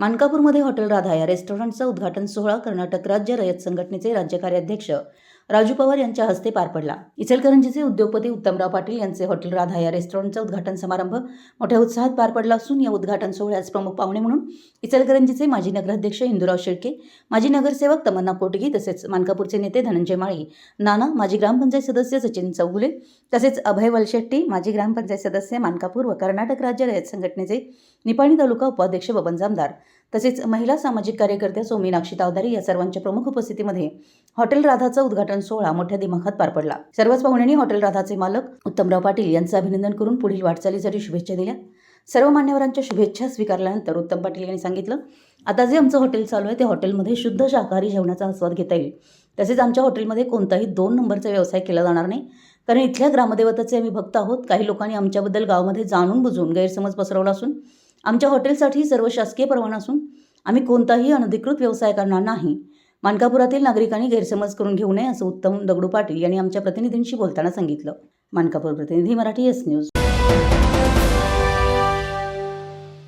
मानकापूरमध्ये hotel Radha या रेस्टॉरंटचा उद्घाटन सोहळा कर्नाटक राज्य रयत संघटनेचे राज्य कार्याध्यक्ष राजू पवार यांच्या हस्ते पार पडला. इचलकरंजीचे उद्योगपती उत्तमराव पाटील यांचे हॉटेल राधा या रेस्टॉरंटचा उद्घाटन समारंभ मोठ्या उत्साहात पार पडला असून या उद्घाटन सोहळ्यास प्रमुख पाहुणे म्हणून इचलकरंजीचे माजी नगराध्यक्ष इंदुराव शेळके माजी नगरसेवक तमन्ना पोटगी तसेच मानकापूरचे नेते धनंजय माळी नाना माजी ग्रामपंचायत सदस्य सचिन चौगुले तसेच अभय वलशेट्टी माजी ग्रामपंचायत सदस्य मानकापूर व कर्नाटक राज्य रयत संघटनेचे निपाणी तालुका उपाध्यक्ष बबन जामदार तसेच महिला सामाजिक कार्यकर्त्या सोमीनाक्षी तावदारी या सर्वांच्या प्रमुख उपस्थितीमध्ये हॉटेल राधाचं उद्घाटन सोहळा मोठ्या दिमाखात पार पडला. सर्वच पाहुण्यांनी हॉटेल राधाचे मालक उत्तमराव पाटील यांचं अभिनंदन करून पुढील वाटचालीसाठी शुभेच्छा दिल्या. सर्व मान्यवरांच्या शुभेच्छा स्वीकारल्यानंतर उत्तम पाटील यांनी सांगितलं आता जे आमचं हॉटेल चालू आहे ते हॉटेलमध्ये शुद्ध शाकाहारी जेवणाचा आस्वाद घेता येईल. तसेच आमच्या हॉटेलमध्ये कोणताही दोन नंबरचा व्यवसाय केला जाणार नाही. कारण इथल्या ग्रामदेवताचे आम्ही भक्त आहोत. काही लोकांनी आमच्याबद्दल गावामध्ये जाणून बुजून गैरसमज पसरवला असून आमच्या हॉटेलसाठी सर्व शासकीय परवाना असून आम्ही कोणताही अनधिकृत व्यवसाय करणार नाही. मानकापुरातील नागरिकांनी गैरसमज करून घेऊ नये असं उत्तम दगडू पाटील यांनी आमच्या प्रतिनिधींशी बोलताना सांगितलं. मानकापूर प्रतिनिधी मराठी एस न्यूज